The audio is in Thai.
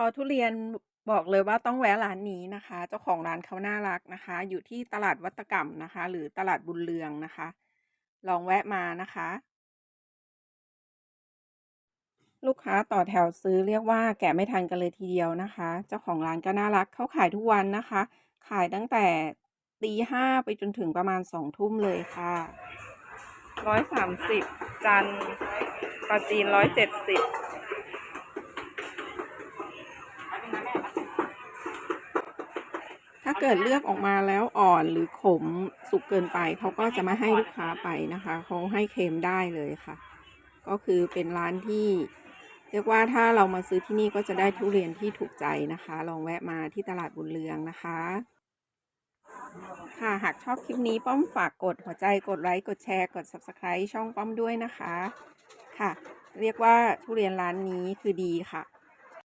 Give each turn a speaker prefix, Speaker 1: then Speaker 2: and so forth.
Speaker 1: คอทุเรียนบอกเลยว่าต้องแวะร้านนี้นะคะ เจ้าของร้านเขาน่ารักนะคะ อยู่ที่ตลาดวัตกรรมนะคะ หรือตลาดบุญเรืองนะคะ ลองแวะมานะคะ ลูกค้าต่อแถวซื้อเรียกว่าแกะไม่ทันกันเลยทีเดียวนะคะ เจ้าของร้านก็น่ารักเขาขายทุกวันนะคะ ขายตั้งแต่ตีห้าไปจนถึงประมาณสองทุ่มเลยค่ะร้อยสามสิบจันปลาจีนร้อยเจ็ดสิบ ถ้าเกิดเลือกออกมาแล้วอ่อนหรือขมสุกเกินไปเขาก็จะไม่ให้ลูกค้าไปนะคะเขาให้เค็มได้เลยค่ะ ก็คือเป็นร้านที่ เรียกว่าถ้าเรามาซื้อที่นี่ก็จะได้ทุเรียนที่ถูกใจนะคะ ลองแวะมาที่ตลาดบุญเรืองนะคะ ค่ะหากชอบคลิปนี้ป้อมฝากกดหัวใจกดไลค์กดแชร์กด subscribe ช่องป้อมด้วยนะคะ ค่ะ เรียกว่าทุเรียนร้านนี้คือดีค่ะ